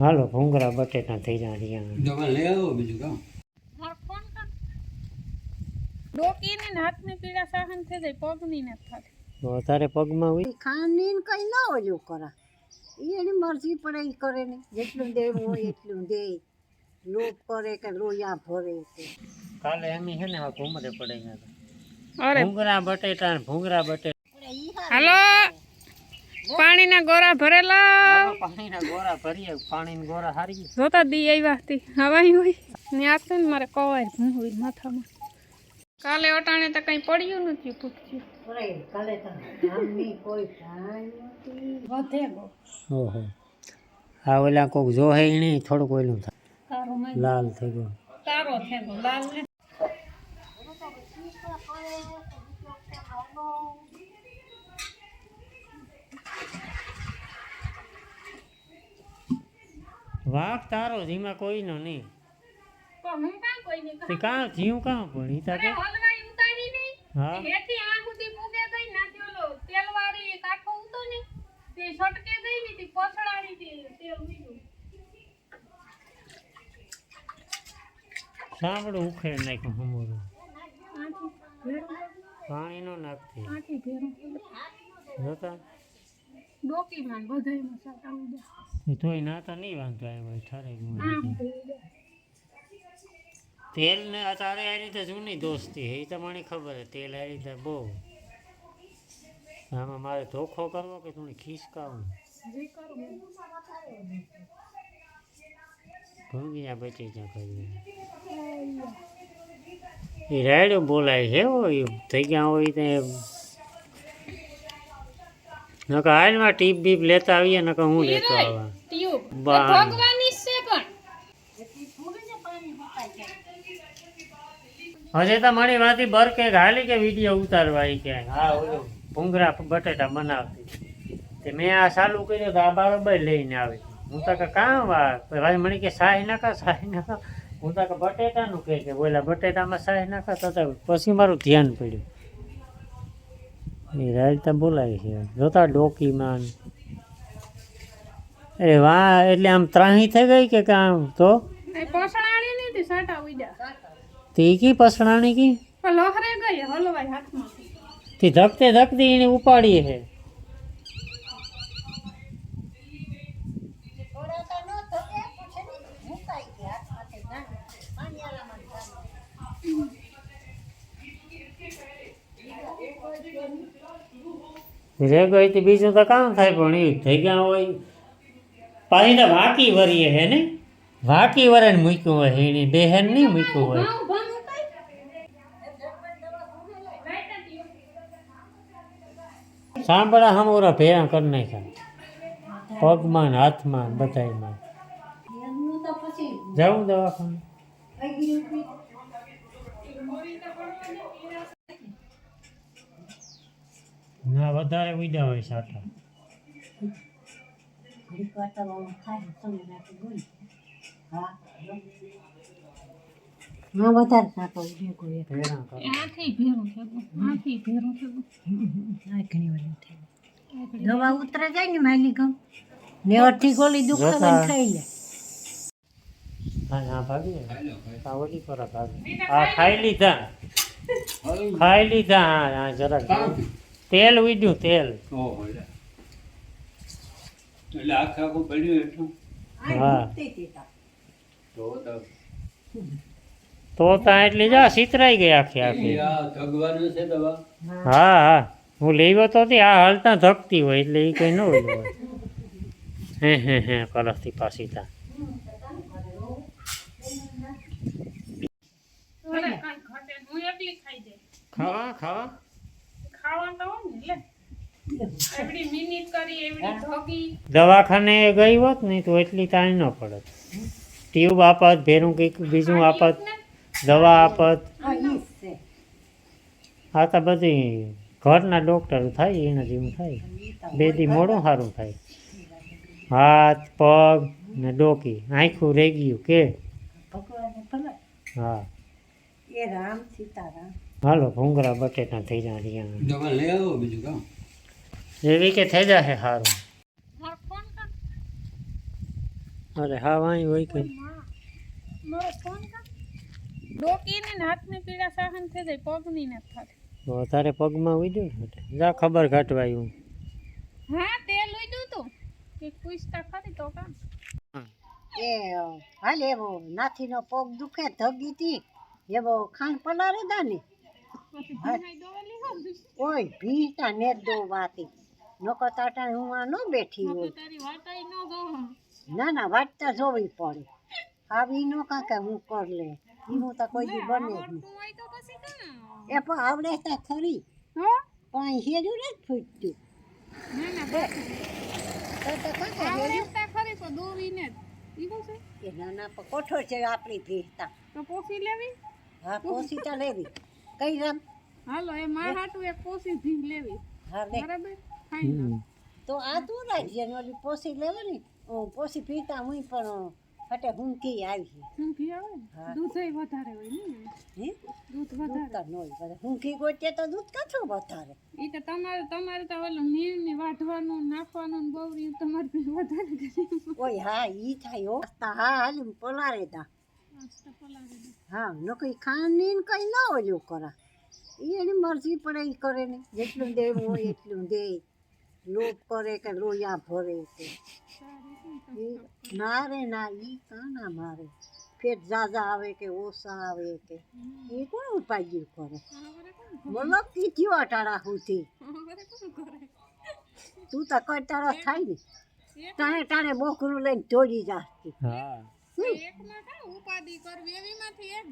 હાલો ભૂંગળા બટેટા થઈ જાય રહ્યા. દવા લઈ આવો બીજું કામ. ડોકીની હાથની પીડા સહન થઈ જાય પગની ને થાય. તો પગમાં હોય? ખાંડીન કઈ ના ઓલું કરા. એની મરજી પડે એ કરે ને જેટલું દેવું હોય એટલું દે. લોપ કરે કે લોયા ભરે છે. કાલે એમી છે ને આ ઘૂમરે પડે અરે. ભૂંગળા બટેટા ભૂંગરા બટેટા. હાલો પાણીના ગોરા ભરેલા. પાણીના ગોરા ભરીએ પાણીના ગોરા હારી જોતા દી આવ્યા હતી. હવાઈ હોય. ને આપશે ને મારે કવાય હું હોય માથામાં. કાલે અટાણે તો કઈ પડ્યું નથી પૂછ્યું. કાલે તો કોઈ વધે ગો. ઓહો. આ ઓલા કોક જોહે નહીં થોડુંક ઓલું થાય. લાલ થઈ ગયો. તારો થેગો લાલ વાઘ તારો ધીમા કોઈનો નહીં. તો કાં જીવ કાં? પણ ઈ તાકે નહીં હા. હેઠી આ સુધી મૂકે ગઈ ના તે તેલવાળી કાઠો ઉતો ને તે છટકે ગઈ ને તે પછડાડી તે તેલ મીઠું. સાંભળું ઉખેડ નાખ્યું હમોરું. પાણી નો નાખતી જોતા? ડોકીમાં ને બધાયમાં સાટા ઉડ્યા એ તોય ના તો નહીં વાંધો આવ્યો ઠરે આમ ઉડ્યા તેલ ને તારે આ રીતે જૂની દોસ્તી એ તો મને ખબર છે. તેલ આ રીતે બહુ. આમાં મારે ધોખો કરવો કે તું ખીસકાવું? જે કરું એમ. ભૂંગિયા બચી જા કરી એ રાયડો બોલાય છે હો એ થઈ ગયા હોય તો નકર હાલમાં ટીપ બીપ લેતા આવીએ નકા હું લેતો આવા. ભગવાની છે પણ. હજે તો મારી વાતી બર કે હાલી કે વીડિયો ઉતારવા ઈ કે હા ઓલો ભૂંગરા બટેટા બનાવતી. તે મેં આ ચાલુ કર્યું તો આ બરાબર લઈને આવી. હું તો કામ વાય મણી ભાઈ કે સાહી નાખા સાહી નાખા. હું તો બટેટાનું કહે કે બોલા બટેટામાં સાહી નાખા તો પછી મારું ધ્યાન પડ્યું. એ રાયતા બોલાય છે. જોતા ડોકીમાં. અરે વાહ એટલે આમ ત્રાહી થઈ ગઈ કે કામ? તો? તે કી પસણાણી કી? લોહરે ગઈ હલવાઈ હાથમાં. તી ધકતે ધકતી એને ઉપાડી છે થોડા તો ન થકે પછી મુકાઈ ગયા હાથમાંથી ના પાણીયાળામાં ચાલે. રે હોય તો બીજું તો કામ થાય પણ એ થઈ ગયા હોય. પાછી તો વાકી વરીએ હે ને? વાકી વરે ને મૂક્યું હોય એની બેહેન નહીં મૂક્યું હોય. સાંભળા હમોરા ભેરા કરી નાખ્યા. પગમાં હાથમાં બધાયમાં. જવું દવાખાને. ના વધારે ઉડ્યા હોય સાટા હા વધારે ભેરા થયું આથી ભેરું થયું આ ઘણી વાર થાય દવા ઉતરે જાય ને માલી ગમ ને અડધી ગોળી દુખાવે. ખાઈ લે. હા હા ભાગી આ ઓલી પર ભાગી. આ ખાઈ લીધા. ખાઈ લીધા. હા હા જરાક. તેલ ઉડ્યું તેલ. એટલે આખે આખું પડ્યું એટલું? હા. તો. ત્યાં એટલી જા સિતરાઈ ગઈ આખી આખી. એ આ ધગવાનું છે દવા? હા. હા હું. લેવો તો હતી આ હાલતા ધકતી હોય એટલે એ કઈ ન હોય હોય. હે હે હે કરસથી પાછી તા. ખાવા ખાવા? દવાખાને ગઈ હોત ને તો એટલી તાણી ન પડત. ટ્યુબ આપત ભેરું કંઈક બીજું આપત દવા આપત. આ તો બધી ઘરના ડૉક્ટર થાય એના જેવું થાય. બે દી મોડું સારું થાય. હાથ પગ ને ડોકી આખું રહી ગયું કે? ભગવાને હા. એ રામ સીતારામ. હાલો ભૂંગળા બટેટા થઈ જાય રહ્યા દવા લઈ આવો બીજું કામ. એવી કે થઈ જશે સારું મારો ફોન કર. અરે હા વાંઈ હોય કઈ મારો ફોન કા હાથને પીડા સહન થઈ જાય પગની ને થતી. વધારે પગમાં ઉડ્યું ને જા ખબર ઘટવાયું હા. તેલ લઈ દઉં તું. કે પૂછતા ખરી તો કામ. એ હાલ એવો નાથીનો પગ દુખે ધગી હતી એવો ખાંડ પલારે દોવા લીધો ઓય ભીતા ને દો વાતી. નકો તાટા હું આ ન બેઠી હોય. તારી વાતાઈ ન જો ના ના વાટતા જોવી પડે. આવી નો કાકે હું કર લે. હું તો કોઈ દી બને એ પણ આવડે તા ખરી. પણ હેર્યું ને ફૂટતું. ના ના તો કાકે ખરી દોવીને એ નાના કોઠો છે આપણી ભીતા તો પોસી લેવી? હા પોસી તો લેવી. કઈ રામ હાલો એ માર હાટું એક પોસી ભીંગ લેવી. હા લે. બરાબર? તો આ તું રાખજે ને ઓલી પોસી લેવાની? પોસી પીતા હું પણ હટે હુંકી આવી. ઘી આવે. દૂધ વધારે હોય ને? હે? દૂધ વધારે. તો ન હોય હુંકી ગોતે તો દૂધ કાચું વધારે? ઈ તો તમારે તમારે તો ઓલું નીર ને વાઢવાનું નાખવાનું ને બહુ તમારે વધારે કરી ઓય હા ઈ થાય હો. તા હા હાલી પલારે તા. હા લોકો ખાંડી ને કઈ ના ઓલું કરે એ એની મરજી પડે એ કરે ને જેટલું દેવું હોય એટલું દે. લોભ કરે કે લોયા ભરે તે મારે ને રે કાના મારે? ફેટ જાજા આવે કે ઓછા આવે કે. એ કોણ ઉપાય કરે? બોલો કીધું અટાળા સુધી તું તો તારો થાય ને. ટાણે ટાણે બોકરું લઈને દોડી જાતી. હા. એકમાં કાં ઉપાધિ કરવી? એવીમાંથી એક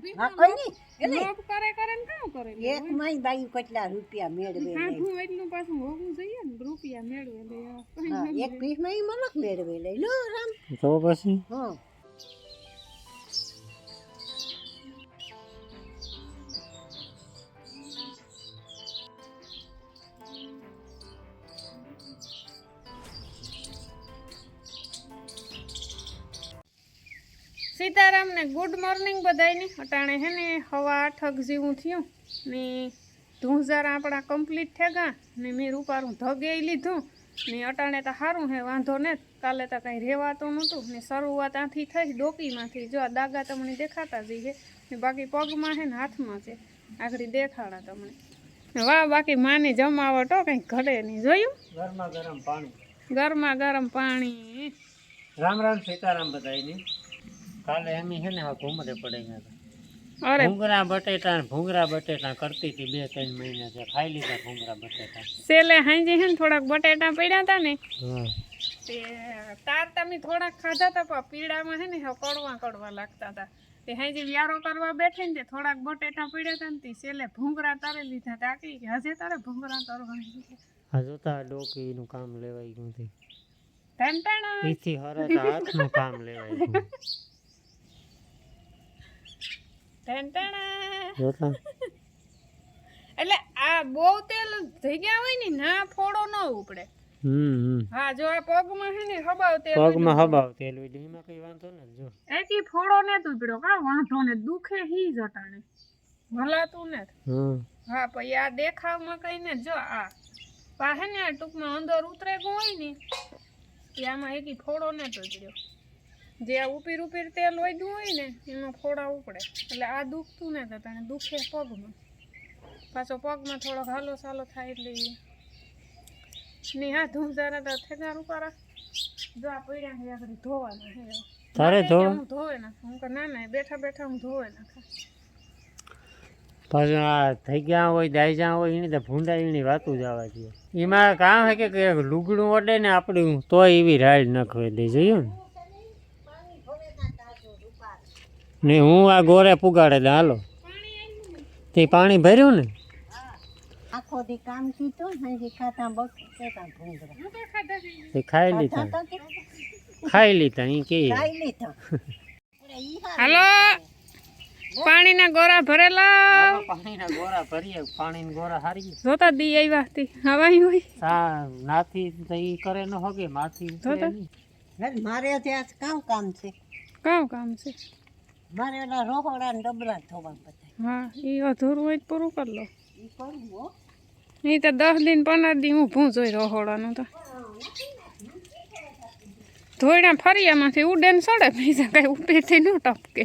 કરે કરે ને કામ કરે? માં બાઈ કેટલા રૂપિયા મેળવે લે. એટલું પાછું હોવું જોઈએ ને રૂપિયા મેળવે લે. એક માં મલક મેળવે લે. લો રામ. તો પછી? હા સીતારામ ને ગુડ મોર્નિંગ બધાયને. અટાણે હે ને હવા આઠક જેવું થયું ને ધૂંઝાર આપણા કમ્પ્લીટ થયા ને મેં રૂપારું ધગે લીધું. ને અટાણે તો સારું હે વાંધો ને કાલે તો કાંઈ રહેવાતું નહોતું. ને શરૂઆત આથી થઈ ડોકીમાંથી. જો આ દાગા તમને દેખાતા જ છે ને બાકી પગમાં છે ને હાથમાં છે. આગળ દેખાડા તમને. વાહ બાકી માની જમાવટ હો કંઈક ઘડે નહીં. જોયું? ગરમા ગરમ પાણી. ગરમા ગરમ પાણી. રામ રામ સીતારામ બધાયની. કાલે એમ છે ને ઘૂમરે પડી ગયા અરે. ભૂંગરા બટેટા ભૂંગરા બટેટા કરતી હતી બે ત્રણ મહિના છે ખાઈ લીધા ભૂંગરા બટેટા. સેલે હાંજી છે ને થોડાક બટેટા પડ્યા હતા ને તે તાર તમે થોડાક ખાધા હતા પણ પીડામાં છે ને કડવા કડવા લાગતા હતા તે હાંજી વ્યારો કરવા બેઠી ને તે થોડાક બટેટા પડ્યા હતા ને તે સેલે ભૂંગરા તારે લીધા હતા કે હજે તારે ભૂંગરા તરવા આ જોતા ડોકીનું કામ લેવાય ગયું હતી ટેન્ટાણા એથી હરત હાથનું કામ લેવાય ગયું. એટલે આ બહુ તેલ થઈ ગયા હોય ને ના ફોડો ન ઉપડે. હમ હમ. હા જો આ પગમાં હે ને હબાવ તેલ પગમાં હબાવ તેલ હોય એમાં કઈ વાંધો ને જો. એકી ફોડો ને તું કા વાંધો ને દુખે હી જટાણે. ભલાતું ને હા. પછી આ દેખાવમાં કઈ ને જો આ પાસે ને ટૂંકમાં અંદર ઉતરે ગયું હોય ને એ આમાં એકી ફોડો ને તો પડ્યો જે આ ઉપીર ઉપીર તેલ વધ્યું હોય ને એનો ખોડા ઉપડે. એટલે આ દુખતું ને તો તને દુખે પગમાં. પાછો પગમાં થોડોક હાલો સાલો થાય એટલે એ ની હા ધૂમઝારા તો થેગા રૂપારા જો આ પડ્યા છે આગળ ધોવાના હે તારે ધો હું ધોવે ના હું કે ના ના બેઠા બેઠા હું ધોવે નાખા. પાછું આ થઈ ગયા હોય દાઈ જ્યાં હોય એની તો ભૂંડા એની વાતું જ આવવા જોઈએ એમાં કામ છે કે લુગડું ઓડે ને આપણું તોય એવી રાઈડ ન કરી દે જોયું ને? ને હું આ ગોરે પુગાડે હાલો. તે પાણી ભર્યું ને? આખો દી કામ કીધું ને ખાતા બસ કેતા ભૂંગરા હું તો ખાઈ લીધા. ખાઈ લીધા એ કે. ખાઈ લીધા. ઈ. હાલો. પાણીના ગોરા ભરેલા. પાણીના ગોરા ભરીએ પાણીના ગોરા હારી જોતા દી આવ્યા હતી હવાઈ હોય. સા નાથી તો ઈ કરે ન હોગે માથી. મારે ત્યાં કામ કામ છે. કામ કામ છે. મારે ઓલા રોકડા ને ડબલા થવાનું બધા હા એ અધૂરું હોય તો પૂરું કરી લો. ઈ કરું હો. એ તો દસ દિન પંદર દિન ઊભું જોઈ રહોડાનું તો. ધોઈડા ફરિયામાંથી ઉડે ને સડે બીજા કઈ ઉપેથી ન ટપકે.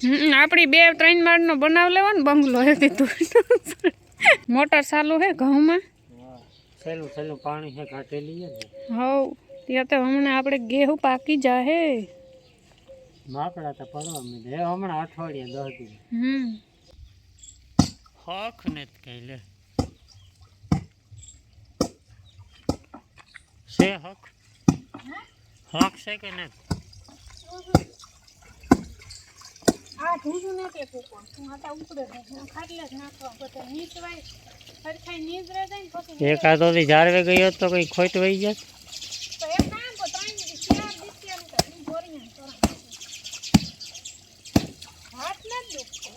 હમ, આપણી બે ત્રણ માળનો બનાવ લેવો ને બંગલો એથી ધોઈડા મોટર ચાલુ હે ઘઉંમાં? સહેલું સહેલું પાણી છે ઘાટેલી છે હવ ત્યાં તો હમણાં આપણે ગેહું પાકી જાહે. માકડા તો પડવા માંડે. એ હમણાં અઠવાડિયે દસ દિન હમ. હક ને જ કઈ લે. છે હક હક છે કે નહીં આ ઢૂંઢું નથી કૂકવા હું આટા ઉપડે ખાટલે જ નાખવા બધા નીચવાય. સરખાઈ નીચરે જાય ને પછી એકાદો દી જાળવે ગયો તો કઈ ખોટ વહી જાય તો એક કામ કરો ત્રણ દી ચાર દીત્યાની તો ઈ બોરીને તોરણ હાથ ન જ દુખતો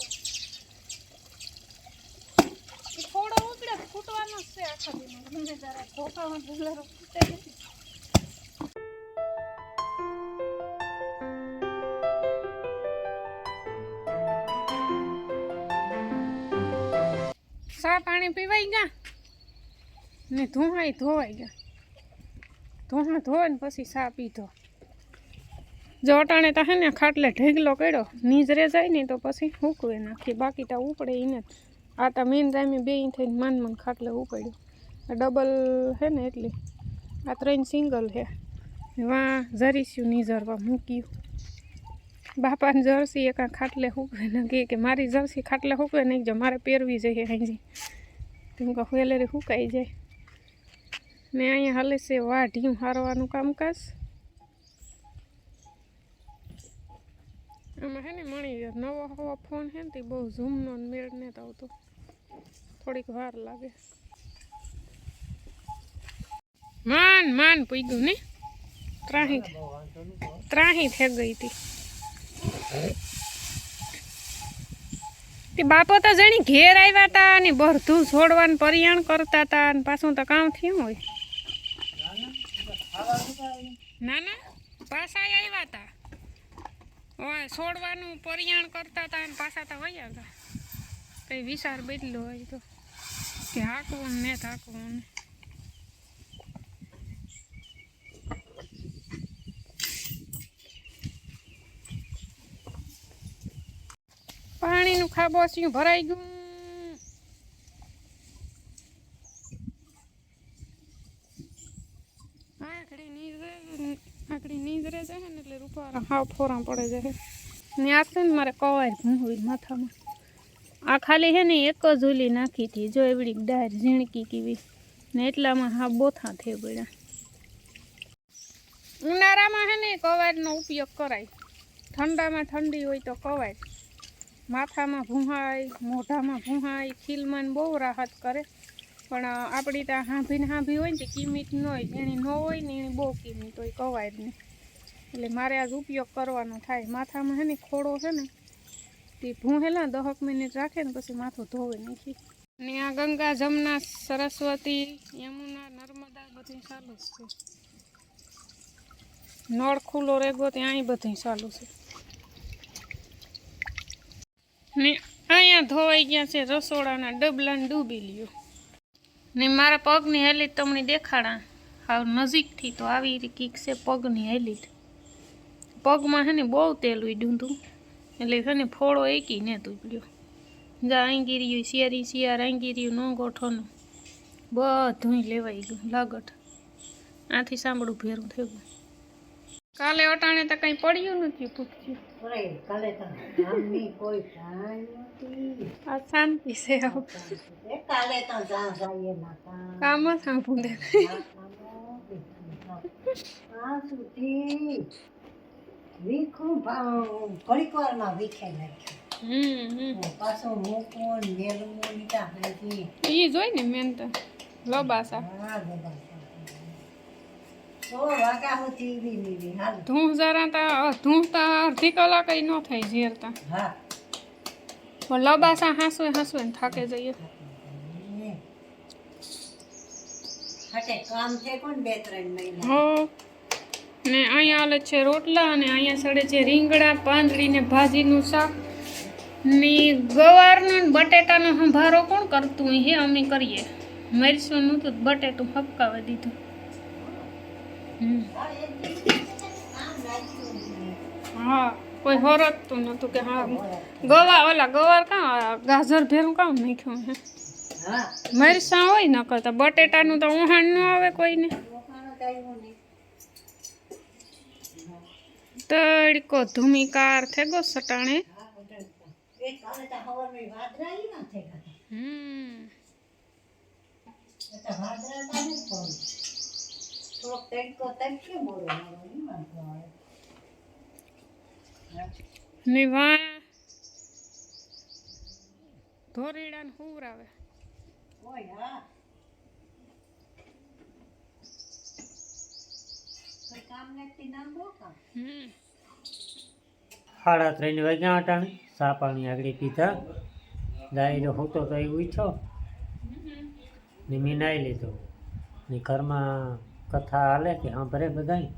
ઈ થોડો ઉપડે તો ફૂટવાનો જ છે આખા દીમાં ગમે ત્યારે સા પાણી પીવાઈ ગયા? ને ધોવાઈ ધોવાઈ ગયા. ધોણા ધોવે ને પછી સા પીધો. જો અટાણે તો હે ને ખાટલે ઢેગલો કર્યો નીજરે જાય ને તો પછી હૂકવે નાખી. બાકી તો ઉપડે એને આ તો મેન રામી બે થઈને માન મન ખાટલે ઉપડ્યો. ડબલ હે ને એટલે. આ ત્રણ સિંગલ હે. વાં નહીં નીજરવા મૂક્યું. બાપાને જર્સી એકા ખાટલે હૂકવે ને કહે કે મારી જર્સી ખાટલે હૂકવે નહીં જો મારે પહેરવી જોઈએ અહીંથી તેમ કે હુએલેરી હુકાઈ જાય. ને અહીંયા હાલે છે વાઢિયું હારવાનું કામકાજ. આમાં હે ને મળી ગયો, નવો હવો ફોન હે ને તે બહુ ઝૂમનો મેળ ને આવતો. થોડીક વાર લાગે. માન માન પૂગ્યું ને? ત્રાહી ત્રાહી થઈ ગઈ હતી તે બાપો તો જણી ઘેર આવ્યા હતા ને બધું છોડવાનું પરિયાણ કરતા હતા ને પાછું તો કામ થયું હોય. ના ના, પાછા આવ્યા હતા હોય છોડવાનું પરિયાણ કરતા હતા ને પાછા તો વયા હતા કઈ વિચાર બદલો હોય તો. કે હાકવું ને થાકવું ને. પાણીનું ખાબોચિયું ભરાઈ ગયું. આકડી નીંદરે આકડી નીંદરે જાય ને એટલે રૂપારા હાવ ફોરા પડે છે ને આ છે ને મારે કવાય ભૂંગળી માથામાં. આ ખાલી છે ને એક જ ઓલી નાખી હતી જો એવડી ડાયર ઝીણકી કીવી. ને એટલામાં હા બોથા થઈ પડ્યા. ઉનાળામાં છે ને ઉપયોગ કરાય. ઠંડામાં ઠંડી હોય તો કવાય માથામાં ભૂંહાય, મોઢામાં ભૂંહાય, ખીલમાં ને બહુ રાહત કરે. પણ આપણી ત્યાં હાંભીને હાંભી હોય ને તે કિંમત ન હોય એની ન હોય ને એની બહુ કિંમત હોય કવાય નહીં. એટલે મારે આજ ઉપયોગ કરવાનો થાય. માથામાં છે ને ખોડો છે ને, તે ભૂંહેલા દહક મિનિટ રાખે ને પછી માથું ધોવે નાખી. ને આ ગંગા, જમના, સરસ્વતી, યમુના, નર્મદા બધું ચાલુ જ છે. નળ ખુલ્લો રેગો ત્યાં બધું ચાલુ છે. ને અહીંયા ધોવાઈ ગયા છે, રસોડાના ડબલાને ડૂબી લ્યો. ને મારા પગની હેલી તમને દેખાડા. હાવ નજીકથી તો આવી કીક છે પગની હેલી પગમાં છે ને બહુ તેલ ઉડ્યું હતું એટલે છે ને ફોડો એકી ને તૂટ્યો જા આંગીર્યું શિયારી શિયાર આંગીર્યું ન ગોઠોનું. બધું લેવાઈ ગયું લાગટ આથી સાંભળું ભેરું થઈ ગયું કાલે અટાણે તો કઈ પડ્યું નથી પૂછ્યું. કાલે તો કોઈ આ શાંતિ છે એ કાલે તો જ્યાં જઈએ ના કામ. સાંભળું દે આ સુધી વીખું ઘડીક વારમાં વીખે નાખ્યું. હમ હમ. ને પાછું મૂકવું હાજી ઈ જોઈ ને મેન તો. લબાસા. હા બધા સો વાગ્યા સુધી ઈવી નીવી હાલ ધૂં જરા તા ધૂં તા અડધી કલાક ન હા. પણ લબાસા હાંસવે હાંસવે ને થાકે જઈએ. ને. અહીંયા આલે છે રોટલા અને અહીંયા સડે છે રીંગણા પાંદડી ને ભાજીનું શાક. ને ગવારનો ને બટેટાનો સંભારો કોણ કરતું હે? અમે કરીએ. મરચું નહોતું તો બટેટું હપકાવી દીધું. હા, કોઈ હોરતું નતું કે હા, ગવા, ઓલા ગવાર કાં ગાજર ભેરું કામ નાખ્યું હે? મરસા હોય ન કરતા, બટેટાનું તો ઉહાણ ન આવે કોઈને. તડકો ધૂમિકાર સટાણે થઈ ગયા હમ એ તો વાદળા તા નહીં પણ થોડોક તડકો બોલો ને ધોરીડા ને હુવરાવે ઓય હા. કોઈ કામ નથી ના કામ? હમ. સાડા ત્રણ વાગ્યા અટાણે ચા પાણી આગળ પીધા. ગાયનો હોતો તો એ ઉઠ્યો. ને મેં નાહી લીધો. ને ઘરમાં કથા હાલે કે હા ભરે બધાય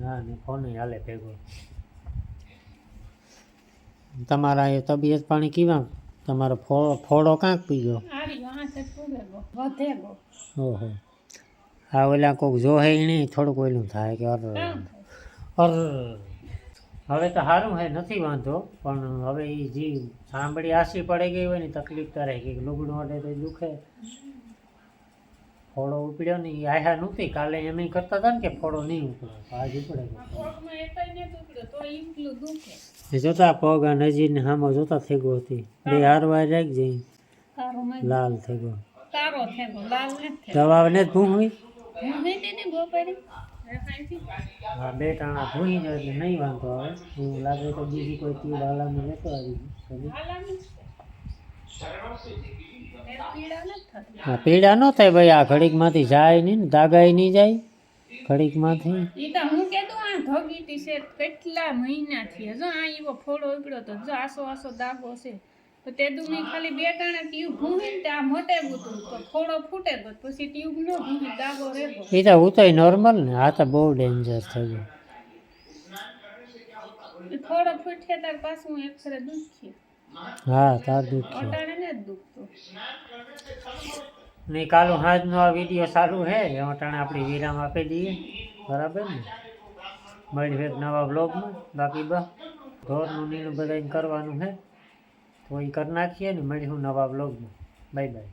હા ને ફોન હાલે ભેગો? તમારા એ તબિયત પાણી કેવા? તમારો ફોડો ફોડો કાંક પી ગયો ઓહો. હા ઓલા કોઈક જોહે નહીં થોડુંક ઓલું થાય કે અર અર. હવે તો સારું હે નથી વાંધો પણ હવે એ જે સાંભળી આસી પડી ગઈ હોય ને તકલીફ તારે કે લુગડું અડે તો દુખે. ફોડો ઉપડ્યો ને એ આયા નહોતી. કાલે એમ કરતા હતા ને કે ફોડો નહીં ઉપડે. તો આજ ઉપડે. એ જોતા પગ આ નજીને હામો જોતા થઈ ગયો હતી. બે હારવાર રાખજે લાલ થઈ ગયો. દવાને થેગો દવા ને જ ભૂંગવી ભૂંગી હા બે ટાણા ભૂઈ જાય એટલે નહીં વાંધો આવે. એવું લાગે તો બીજી કોઈ તીડ આલામી લેતો આવી હા પીડા ન થાય ભાઈ આ ઘડીકમાંથી જાય નહીં ને દાગાઈ નહીં જાય ઘડીકમાંથી. ઈ તો હું કેતો આ ધગીટી છે કેટલા મહિનાથી જો આ એવો ફોડો ઉપડ્યો તો જો આસો આસો દાગો છે. તો તે દુની ખાલી બે ટાણા ટ્યુબ ભૂંગીને તે આ મોટે ગુતું તો ફોડો ફૂટે તો પછી ટ્યુબ ન ભૂંગી દાગો રહેતો. એ તો હું તો નોર્મલ ને આ તો બહુ ડેન્જર થઈ ગયું. ઈ ફોડો ફૂટે તાર પાછું એક્સરે દુખીએ હા તાર નહીં દુખતું ને કાલો હાજનો આ વીડિયો સારું હે? અટાણે આપણી વિરામ આપી દઈએ. બરાબર ને? મળી એક નવા બ્લોગમાં બાકી બસ ઢોરનું નીલું બધા કરવાનું હે. તો એ કરી નાખીએ ને મળીશું નવા બ્લોગમાં બાય બાય.